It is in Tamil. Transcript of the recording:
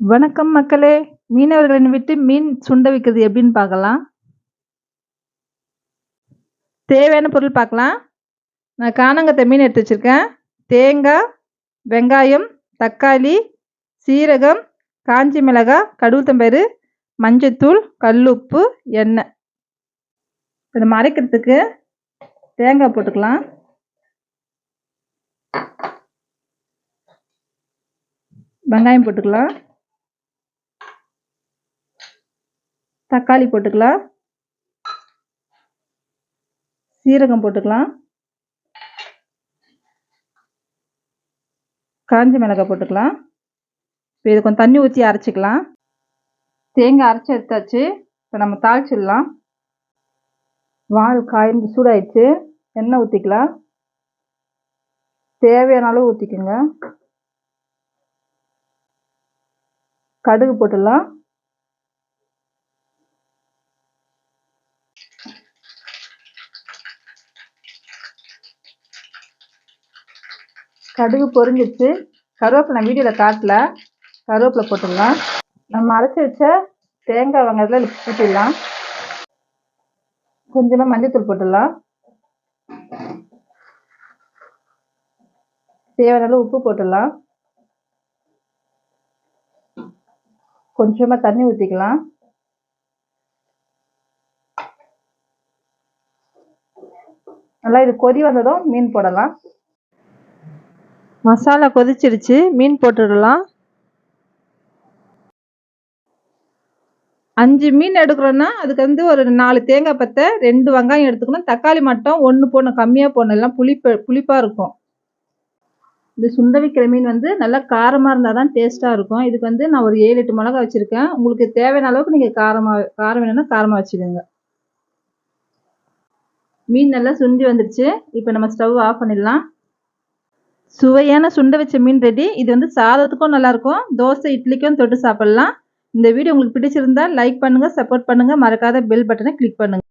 வணக்கம் மக்களே. மீனவர்களின் வீட்டு மீன் சுண்ட வைக்கிறது எப்படின்னு பார்க்கலாம். தேவையான பொருள் பார்க்கலாம். நான் காணங்கத்தை மீன் எடுத்து வச்சுருக்கேன். தேங்காய் வெங்காயம் தக்காளி சீரகம் காஞ்சி மிளகாய் கடுகுத்தம்பயிறு மஞ்சத்தூள் கல்லுப்பு எண்ணெய். இதை மறைக்கிறதுக்கு தேங்காய் போட்டுக்கலாம். வெங்காயம் போட்டுக்கலாம். தக்காளி போட்டுக்கலாம். சீரகம் போட்டுக்கலாம். காஞ்ச மிளகாய் போட்டுக்கலாம். இப்போ இது கொஞ்சம் தண்ணி ஊற்றி அரைச்சிக்கலாம். தேங்காய் அரைச்சி எடுத்தாச்சு. இப்போ நம்ம தாளிச்சிடலாம். வால் காய்ந்து சூடாயிடுச்சு. எண்ணெய் ஊற்றிக்கலாம் தேவையான அளவு ஊற்றிக்கோங்க கடுகு போட்டுடலாம். கடுகு பொரிஞ்சிச்சு. கருவேப்பிலை நான் வீடியோவில் காட்டல. கருவேப்பிலை போட்டுடலாம். நம்ம அரைச்சி வச்ச தேங்காய் வெங்காயத்தில் ஊற்றிடலாம் கொஞ்சமாக மஞ்சத்தூள் போட்டுடலாம். தேவையான அளவு உப்பு போட்டுடலாம். கொஞ்சமாக தண்ணி ஊற்றிக்கலாம் நல்லா இது கொதி வந்ததும் மீன் போடலாம். மசாலா கொதிச்சிருச்சு. மீன் போட்டுடலாம். அஞ்சு மீன் எடுக்கிறோன்னா அதுக்கு வந்து ஒரு நாலு தேங்காய் பத்தை ரெண்டு வெங்காயம் எடுத்துக்கணும். தக்காளி மட்டும் ஒன்று போடணும். கம்மியாக போடணும். எல்லாம் புளிப்பு புளிப்பாக இருக்கும். இந்த சுண்ட வைக்கிற மீன் வந்து நல்லா காரமாக இருந்தால் தான் டேஸ்ட்டாக இருக்கும். இதுக்கு வந்து நான் ஒரு ஏழு எட்டு மிளகா வச்சுருக்கேன். உங்களுக்கு தேவையான அளவுக்கு நீங்கள் காரமாக காரம் வேணும்னா காரமாக வச்சுக்கோங்க. மீன் நல்லா சுண்டி வந்துடுச்சு இப்போ நம்ம ஸ்டவ் ஆஃப் பண்ணிடலாம். சுவையான சுண்டை வச்ச மீன் ரெடி இது வந்து சாதத்துக்கும் நல்லாயிருக்கும் தோசை இட்லிக்கும் தொட்டு சாப்பிட்லாம். இந்த வீடியோ உங்களுக்கு பிடிச்சிருந்தா லைக் பண்ணுங்கள் சப்போர்ட் பண்ணுங்கள் மறக்காத பெல் பட்டனை கிளிக் பண்ணுங்கள்